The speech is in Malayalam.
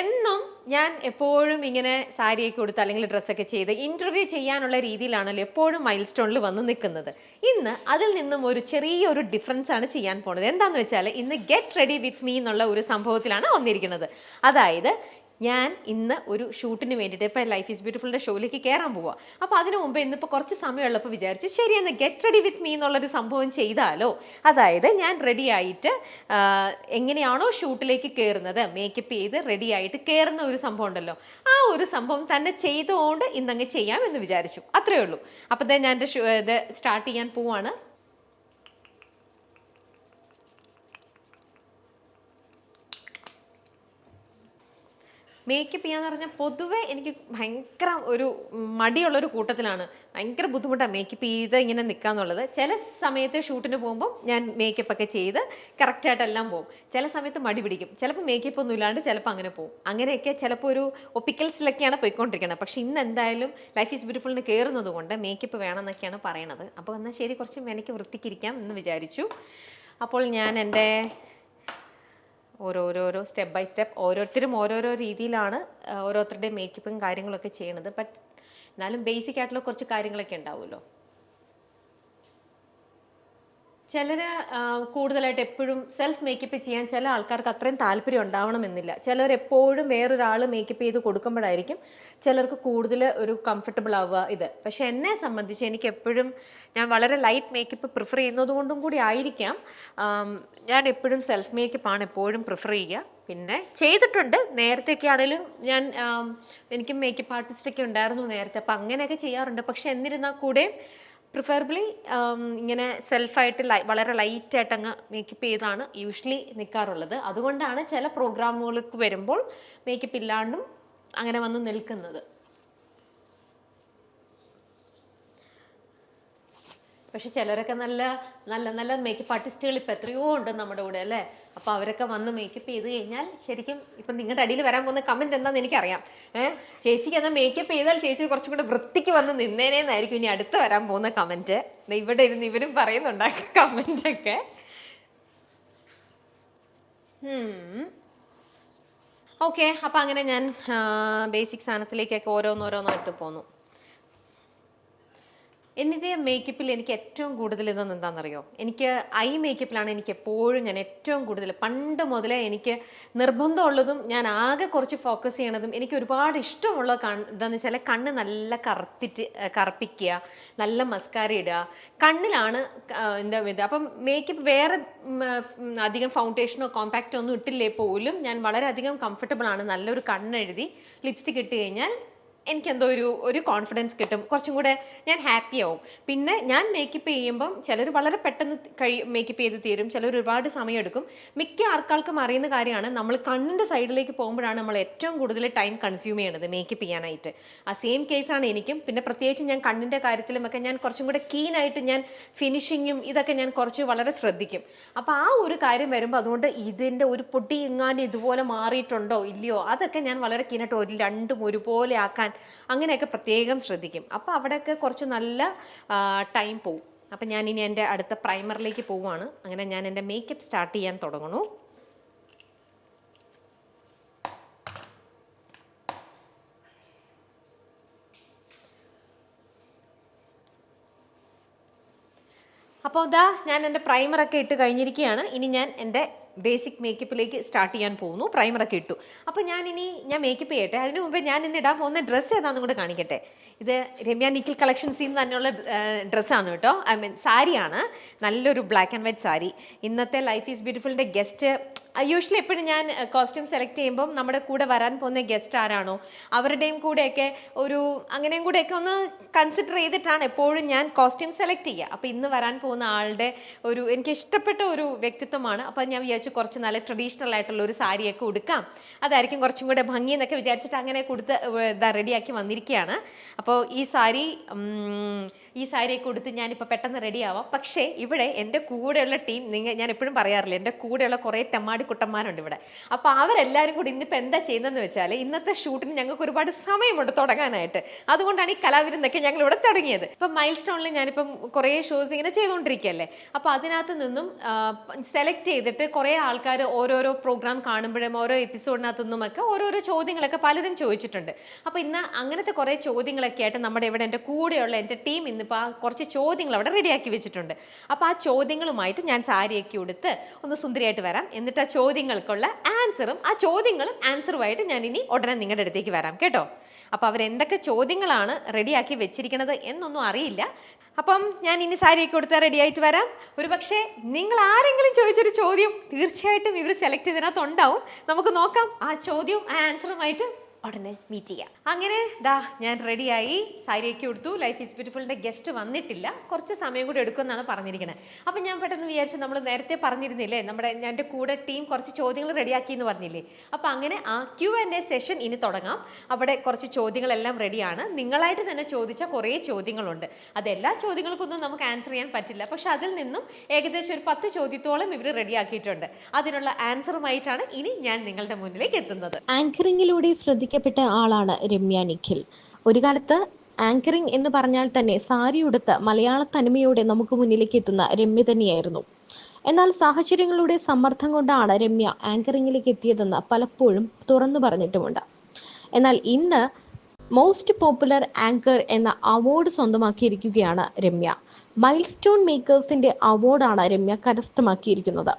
എന്നും ഞാൻ എപ്പോഴും ഇങ്ങനെ സാരിയൊക്കെ കൊടുത്ത് അല്ലെങ്കിൽ ഡ്രസ്സൊക്കെ ചെയ്ത് ഇന്റർവ്യൂ ചെയ്യാനുള്ള രീതിയിലാണല്ലോ എപ്പോഴും മൈൽ സ്റ്റോണിൽ വന്ന് നിൽക്കുന്നത്. ഇന്ന് അതിൽ നിന്നും ഒരു ചെറിയൊരു ഡിഫറൻസ് ആണ് ചെയ്യാൻ പോണത്. എന്താണെന്ന് വെച്ചാൽ ഇന്ന് ഗെറ്റ് റെഡി വിത്ത് മീ എന്നുള്ള ഒരു സംഭവത്തിലാണ് വന്നിരിക്കുന്നത്. അതായത് ഞാൻ ഇന്ന് ഒരു ഷൂട്ടിന് വേണ്ടിയിട്ട് ഇപ്പോൾ ലൈഫ് ഈസ് ബ്യൂട്ടിഫുളിന്റെ ഷോയിലേക്ക് കയറാൻ പോവാം. അപ്പോൾ അതിനു മുമ്പ് ഇന്നിപ്പോൾ കുറച്ച് സമയമുള്ളപ്പോൾ വിചാരിച്ചു ശരി ഗെറ്റ് റെഡി വിത്ത് മീ എന്നുള്ളൊരു സംഭവം ചെയ്താലോ? അതായത് ഞാൻ റെഡി ആയിട്ട് എങ്ങനെയാണോ ഷൂട്ടിലേക്ക് കയറുന്നത് മേക്കപ്പ് ചെയ്ത് റെഡി ആയിട്ട് കയറുന്ന ഒരു സംഭവം ഉണ്ടല്ലോ. ആ ഒരു സംഭവം തന്നെ ചെയ്തുകൊണ്ട് ഇന്നങ്ങ് ചെയ്യാം എന്ന് വിചാരിച്ചു. അത്രയേ ഉള്ളൂ. അപ്പോൾ ഞാൻ എന്റെ ഇത് സ്റ്റാർട്ട് ചെയ്യാൻ പോവാണ്. മേക്കപ്പ് ചെയ്യാന്ന് പറഞ്ഞാൽ പൊതുവെ എനിക്ക് ഭയങ്കര ഒരു മടിയുള്ളൊരു കൂട്ടത്തിലാണ്. ഭയങ്കര ബുദ്ധിമുട്ടാണ് മേക്കപ്പ് ചെയ്ത് ഇങ്ങനെ നിൽക്കാന്നുള്ളത് ചില സമയത്ത് ഷൂട്ടിന് പോകുമ്പോൾ ഞാൻ മേക്കപ്പ് ഒക്കെ ചെയ്ത് കറക്റ്റായിട്ടെല്ലാം പോകും ചില സമയത്ത് മടി പിടിക്കും. ചിലപ്പോൾ മേക്കപ്പ് ഒന്നും ഇല്ലാണ്ട് ചിലപ്പോൾ അങ്ങനെ പോകും അങ്ങനെയൊക്കെ ചിലപ്പോൾ ഒരു ഒപ്പിക്കൽസിലൊക്കെയാണ് പോയിക്കൊണ്ടിരിക്കുന്നത് പക്ഷേ ഇന്ന് എന്തായാലും ലൈഫ് ഈസ് ബ്യൂട്ടിഫുളിന് കയറുന്നത് കൊണ്ട് മേക്കപ്പ് വേണമെന്നൊക്കെയാണ് പറയണത്. അപ്പോൾ എന്നാൽ ശരി കുറച്ച് എനിക്ക് വൃത്തിക്കിരിക്കാം എന്ന് വിചാരിച്ചു. അപ്പോൾ ഞാൻ എന്റെ ഓരോരോരോ സ്റ്റെപ്പ് ബൈ സ്റ്റെപ്പ് ഓരോരുത്തരും ഓരോരോ രീതിയിലാണ് ഓരോരുത്തരുടെയും മേക്കപ്പും കാര്യങ്ങളൊക്കെ ചെയ്യണത്. ബട്ട് എന്നാലും ബേസിക് ആയിട്ടുള്ള കുറച്ച് കാര്യങ്ങളൊക്കെ ഉണ്ടാവുമല്ലോ. ചിലർ കൂടുതലായിട്ട് എപ്പോഴും സെൽഫ് മേക്കപ്പ് ചെയ്യാൻ ചില ആൾക്കാർക്ക് അത്രയും താല്പര്യം ഉണ്ടാവണമെന്നില്ല. ചിലർ എപ്പോഴും വേറൊരാൾ മേക്കപ്പ് ചെയ്ത് കൊടുക്കുമ്പോഴായിരിക്കും ചിലർക്ക് കൂടുതൽ ഒരു കംഫർട്ടബിൾ ആവുക ഇത്. പക്ഷെ എന്നെ സംബന്ധിച്ച് എനിക്ക് എപ്പോഴും ഞാൻ വളരെ ലൈറ്റ് മേക്കപ്പ് പ്രിഫർ ചെയ്യുന്നത് കൊണ്ടും കൂടി ആയിരിക്കാം. ഞാൻ എപ്പോഴും സെൽഫ് മേക്കപ്പ് ആണ് എപ്പോഴും പ്രിഫർ ചെയ്യുക. പിന്നെ ചെയ്തിട്ടുണ്ട്. നേരത്തെയൊക്കെ ആണെങ്കിലും ഞാൻ എനിക്ക് മേക്കപ്പ് ആർട്ടിസ്റ്റൊക്കെ ഉണ്ടായിരുന്നു നേരത്തെ. അപ്പം അങ്ങനെയൊക്കെ ചെയ്യാറുണ്ട്. പക്ഷെ എന്നിരുന്നാൽ കൂടെയും പ്രിഫറബിളി ഇങ്ങനെ സെൽഫായിട്ട് ലൈ വളരെ ലൈറ്റായിട്ട് അങ്ങ് മേക്കപ്പ് ചെയ്താണ് യൂഷ്വലി നിൽക്കാറുള്ളത് അതുകൊണ്ടാണ് ചില പ്രോഗ്രാമുകൾക്ക് വരുമ്പോൾ മേക്കപ്പ് ഇല്ലാണ്ടും അങ്ങനെ വന്ന് നിൽക്കുന്നത്. പക്ഷെ ചിലരൊക്കെ നല്ല നല്ല നല്ല മേക്കപ്പ് ആർട്ടിസ്റ്റുകൾ ഇപ്പം എത്രയോ ഉണ്ട് നമ്മുടെ കൂടെ അല്ലേ? അപ്പോൾ അവരൊക്കെ വന്ന് മേക്കപ്പ് ചെയ്ത് കഴിഞ്ഞാൽ ശരിക്കും ഇപ്പം നിങ്ങളുടെ അടിയിൽ വരാൻ പോകുന്ന കമന്റ് എന്താണെന്ന് എനിക്കറിയാം. ഏഹ് ചേച്ചിക്ക് എന്നാൽ മേക്കപ്പ് ചെയ്താൽ ചേച്ചി കുറച്ചും കൂടെ വൃത്തിക്ക് വന്ന് നിന്നേനേന്നായിരിക്കും ഇനി അടുത്ത് വരാൻ പോകുന്ന കമന്റ് ഇവിടെ ഇരുന്ന് ഇവരും പറയുന്നുണ്ട് കമന്റൊക്കെ ഓക്കെ അപ്പം അങ്ങനെ ഞാൻ ബേസിക് സാധനത്തിലേക്കൊക്കെ ഓരോന്നോരോന്നായിട്ട് പോന്നു. എന്നിട്ട് മേക്കപ്പിൽ എനിക്ക് ഏറ്റവും കൂടുതൽ ഇതൊന്നും എന്താണെന്നറിയോ? എനിക്ക് ഐ മേക്കപ്പിലാണ് എനിക്ക് എപ്പോഴും ഞാൻ ഏറ്റവും കൂടുതൽ പണ്ട് മുതലേ എനിക്ക് നിർബന്ധമുള്ളതും ഞാൻ ആകെ കുറച്ച് ഫോക്കസ് ചെയ്യണതും എനിക്ക് ഒരുപാട് ഇഷ്ടമുള്ള കൺ എന്താണെന്ന് വെച്ചാൽ കണ്ണ് നല്ല കറുത്തിട്ട് കറുപ്പിക്കുക നല്ല മസ്കാര ഇടുക. കണ്ണിലാണ് എന്താ ഇത്? അപ്പം മേക്കപ്പ് വേറെ അധികം ഫൗണ്ടേഷനോ കോമ്പാക്റ്റോ ഒന്നും ഇട്ടില്ലേ പോലും ഞാൻ വളരെയധികം കംഫർട്ടബിൾ ആണ് നല്ലൊരു കണ്ണെഴുതി ലിപ്സ്റ്റിക് ഇട്ട് കഴിഞ്ഞാൽ എനിക്കെന്തോ ഒരു ഒരു കോൺഫിഡൻസ് കിട്ടും. കുറച്ചും കൂടെ ഞാൻ ഹാപ്പി ആവും. പിന്നെ ഞാൻ മേക്കപ്പ് ചെയ്യുമ്പം ചിലർ വളരെ പെട്ടെന്ന് കഴി മേക്കപ്പ് ചെയ്ത് തീരും. ചിലർ ഒരുപാട് സമയം എടുക്കും മിക്ക ആൾക്കാർക്കും അറിയുന്ന കാര്യമാണ് നമ്മൾ കണ്ണിന്റെ സൈഡിലേക്ക് പോകുമ്പോഴാണ് നമ്മൾ ഏറ്റവും കൂടുതൽ ടൈം കൺസ്യൂം ചെയ്യണത് മേക്കപ്പ് ചെയ്യാനായിട്ട്. ആ സെയിം കേസാണ് എനിക്കും. പിന്നെ പ്രത്യേകിച്ച് ഞാൻ കണ്ണിന്റെ കാര്യത്തിലുമൊക്കെ ഞാൻ കുറച്ചും കൂടെ കീനായിട്ട് ഞാൻ ഫിനിഷിങ്ങും ഇതൊക്കെ ഞാൻ കുറച്ച് വളരെ ശ്രദ്ധിക്കും. അപ്പോൾ ആ ഒരു കാര്യം വരുമ്പോൾ അതുകൊണ്ട് ഇതിന്റെ ഒരു പൊടി എങ്ങാനും ഇതുപോലെ മാറിയിട്ടുണ്ടോ ഇല്ലയോ? അതൊക്കെ ഞാൻ വളരെ കീനായിട്ട് ഒരു രണ്ടും ഒരുപോലെ ആക്കാൻ അങ്ങനെയൊക്കെ പ്രത്യേകം ശ്രദ്ധിക്കും. അപ്പോൾ അവിടെയൊക്കെ കുറച്ച് നല്ല ടൈം പോവും. അപ്പം ഞാൻ ഇനി എന്റെ അടുത്ത പ്രൈമറിലേക്ക് പോവുകയാണ്. അങ്ങനെ ഞാൻ എന്റെ മേക്കപ്പ് സ്റ്റാർട്ട് ചെയ്യാൻ തുടങ്ങണു. അപ്പോൾ ഇതാ ഞാൻ എന്റെ പ്രൈമറൊക്കെ ഇട്ട് കഴിഞ്ഞിരിക്കുകയാണ്. ഇനി ഞാൻ എന്റെ ബേസിക് മേക്കപ്പിലേക്ക് സ്റ്റാർട്ട് ചെയ്യാൻ പോകുന്നു. പ്രൈമറൊക്കെ ഇട്ടു. അപ്പോൾ ഞാൻ ഇനി ഞാൻ മേക്കപ്പ് ചെയ്യട്ടെ. അതിന് മുമ്പ് ഞാൻ ഇന്ന് ഇടാൻ പോകുന്ന ഡ്രസ്സ് ഏതാണെന്നും കൂടെ കാണിക്കട്ടെ. ഇത് രമ്യ നിക്കിൽ കളക്ഷൻസിൽ നിന്ന് തന്നെയുള്ള ഡ്രസ്സാണ് കേട്ടോ. ഐ മീൻ സാരിയാണ് നല്ലൊരു ബ്ലാക്ക് ആൻഡ് വൈറ്റ് സാരി ഇന്നത്തെ ലൈഫ് ഈസ് ബ്യൂട്ടിഫുളിന്റെ ഗസ്റ്റ് യൂഷ്വലി എപ്പോഴും ഞാൻ കോസ്റ്റ്യൂം സെലക്ട് ചെയ്യുമ്പം നമ്മുടെ കൂടെ വരാൻ പോകുന്ന ഗസ്റ്റ് ആരാണോ അവരുടെയും കൂടെയൊക്കെ ഒരു അങ്ങനെയും കൂടെയൊക്കെ ഒന്ന് കൺസിഡർ ചെയ്തിട്ടാണ് എപ്പോഴും ഞാൻ കോസ്റ്റ്യൂം സെലക്ട് ചെയ്യുക. അപ്പോൾ ഇന്ന് വരാൻ പോകുന്ന ആളുടെ ഒരു എനിക്ക് ഇഷ്ടപ്പെട്ട ഒരു വ്യക്തിത്വമാണ്. അപ്പോൾ ഞാൻ വിചാരിച്ചു കുറച്ച് നല്ല ട്രഡീഷണൽ ആയിട്ടുള്ള ഒരു സാരിയൊക്കെ ഉടുക്കാം. അതായിരിക്കും കുറച്ചും കൂടെ ഭംഗി എന്നൊക്കെ വിചാരിച്ചിട്ട് അങ്ങനെ കൊടുത്ത് ഇതാ റെഡിയാക്കി വന്നിരിക്കുകയാണ് അപ്പോൾ ഈ സാരി ഈ സാരിയൊക്കെ ഉടുത്ത് ഞാനിപ്പോൾ പെട്ടെന്ന് റെഡി ആവാം. പക്ഷേ ഇവിടെ എന്റെ കൂടെയുള്ള ടീം നിങ്ങൾ ഞാൻ എപ്പോഴും പറയാറില്ല എന്റെ കൂടെയുള്ള കുറേ തെമ്മാടി കുട്ടന്മാരുണ്ട് ഇവിടെ. അപ്പോൾ അവരെല്ലാവരും കൂടി ഇന്നിപ്പോൾ എന്താ ചെയ്യുന്നതെന്ന് വെച്ചാൽ ഇന്നത്തെ ഷൂട്ടിന് ഞങ്ങൾക്ക് ഒരുപാട് സമയമുണ്ട് തുടങ്ങാനായിട്ട്. അതുകൊണ്ടാണ് ഈ കലാവിരുന്നൊക്കെ ഞങ്ങൾ ഇവിടെ തുടങ്ങിയത്. ഇപ്പം മൈൽ സ്റ്റോണിൽ ഞാനിപ്പം കുറേ ഷോസ് ഇങ്ങനെ ചെയ്തുകൊണ്ടിരിക്കുകയല്ലേ അപ്പോൾ അതിനകത്ത് നിന്നും സെലക്ട് ചെയ്തിട്ട് കുറേ ആൾക്കാർ ഓരോരോ പ്രോഗ്രാം കാണുമ്പോഴും ഓരോ എപ്പിസോഡിനകത്തു നിന്നുമൊക്കെ ഓരോരോ ചോദ്യങ്ങളൊക്കെ പലതും ചോദിച്ചിട്ടുണ്ട്. അപ്പോൾ ഇന്ന് അങ്ങനത്തെ കുറേ ചോദ്യങ്ങളൊക്കെ ആയിട്ട് നമ്മുടെ ഇവിടെ എന്റെ കൂടെയുള്ള എന്റെ ടീം ഇന്നിപ്പോൾ ആ കുറച്ച് ചോദ്യങ്ങൾ അവിടെ റെഡിയാക്കി വെച്ചിട്ടുണ്ട്. അപ്പോൾ ആ ചോദ്യങ്ങളുമായിട്ട് ഞാൻ സാരിയൊക്കെ ഉടുത്ത് ഒന്ന് സുന്ദരിയായിട്ട് വരാം. എന്നിട്ട് ആ ചോദ്യങ്ങൾക്കുള്ള ആൻസറും ആ ചോദ്യങ്ങളും ആൻസറുമായിട്ട് ഞാൻ ഇനി ഉടനെ നിങ്ങളുടെ അടുത്തേക്ക് വരാം. കേട്ടോ? അപ്പോൾ അവരെന്തൊക്കെ ചോദ്യങ്ങളാണ് റെഡിയാക്കി വെച്ചിരിക്കുന്നത് എന്നൊന്നും അറിയില്ല. അപ്പം ഞാൻ ഇനി സാരിയൊക്കെ കൊടുത്താൽ റെഡി ആയിട്ട് വരാം. ഒരു പക്ഷേ നിങ്ങൾ ആരെങ്കിലും ചോദിച്ചൊരു ചോദ്യം തീർച്ചയായിട്ടും ഇവർ സെലക്ട് ചെയ്തതിനകത്ത് ഉണ്ടാവും. നമുക്ക് നോക്കാം. ആ ചോദ്യവും ആ ആൻസറുമായിട്ട് ഉടനെ മീറ്റ് ചെയ്യാം. അങ്ങനെ ദാ ഞാൻ റെഡിയായി സാരിയൊക്കെ കൊടുത്തു ലൈഫ് ഈസ് ബ്യൂട്ടിഫുളിന്റെ ഗസ്റ്റ് വന്നിട്ടില്ല. കുറച്ച് സമയം കൂടി എടുക്കുമെന്നാണ് പറഞ്ഞിരിക്കുന്നത് അപ്പം ഞാൻ പെട്ടെന്ന് വിചാരിച്ചു നമ്മൾ നേരത്തെ പറഞ്ഞിരുന്നില്ലേ? നമ്മുടെ ഞാൻ എന്റെ കൂടെ ടീം കുറച്ച് ചോദ്യങ്ങൾ റെഡിയാക്കി എന്ന് പറഞ്ഞില്ലേ? അപ്പം അങ്ങനെ ആ ക്യു ആൻഡ് എ സെഷൻ ഇനി തുടങ്ങാം. അവിടെ കുറച്ച് ചോദ്യങ്ങളെല്ലാം റെഡിയാണ് നിങ്ങളായിട്ട് തന്നെ ചോദിച്ച കുറേ ചോദ്യങ്ങളുണ്ട്. അത് എല്ലാ ചോദ്യങ്ങൾക്കൊന്നും നമുക്ക് ആൻസർ ചെയ്യാൻ പറ്റില്ല. പക്ഷെ അതിൽ നിന്നും ഏകദേശം ഒരു പത്ത് ചോദ്യത്തോളം ഇവർ റെഡിയാക്കിയിട്ടുണ്ട് അതിനുള്ള ആൻസറുമായിട്ടാണ് ഇനി ഞാൻ നിങ്ങളുടെ മുന്നിലേക്ക് എത്തുന്നത്. ആങ്കറിങ്ങിലൂടെ ശ്രദ്ധിക്കപ്പെട്ട ആളാണ് രമ്യ നിഖിൽ. ഒരു കാലത്ത് ആങ്കറിംഗ് എന്ന് പറഞ്ഞാൽ തന്നെ സാരി ഉടുത്ത് മലയാള തനിമയോടെ നമുക്ക് മുന്നിലേക്ക് എത്തുന്ന രമ്യ തന്നെയായിരുന്നു. എന്നാൽ സാഹചര്യങ്ങളുടെ സമ്മർദ്ദം കൊണ്ടാണ് രമ്യ ആങ്കറിംഗിലേക്ക് എത്തിയതെന്ന് പലപ്പോഴും തുറന്നു പറഞ്ഞിട്ടുമുണ്ട്. എന്നാൽ ഇന്ന് മോസ്റ്റ് പോപ്പുലർ ആങ്കർ എന്ന അവാർഡ് സ്വന്തമാക്കിയിരിക്കുകയാണ് രമ്യ. മൈൽ സ്റ്റോൺ മേക്കേഴ്സിന്റെ അവാർഡാണ് രമ്യ കരസ്ഥമാക്കിയിരിക്കുന്നത്.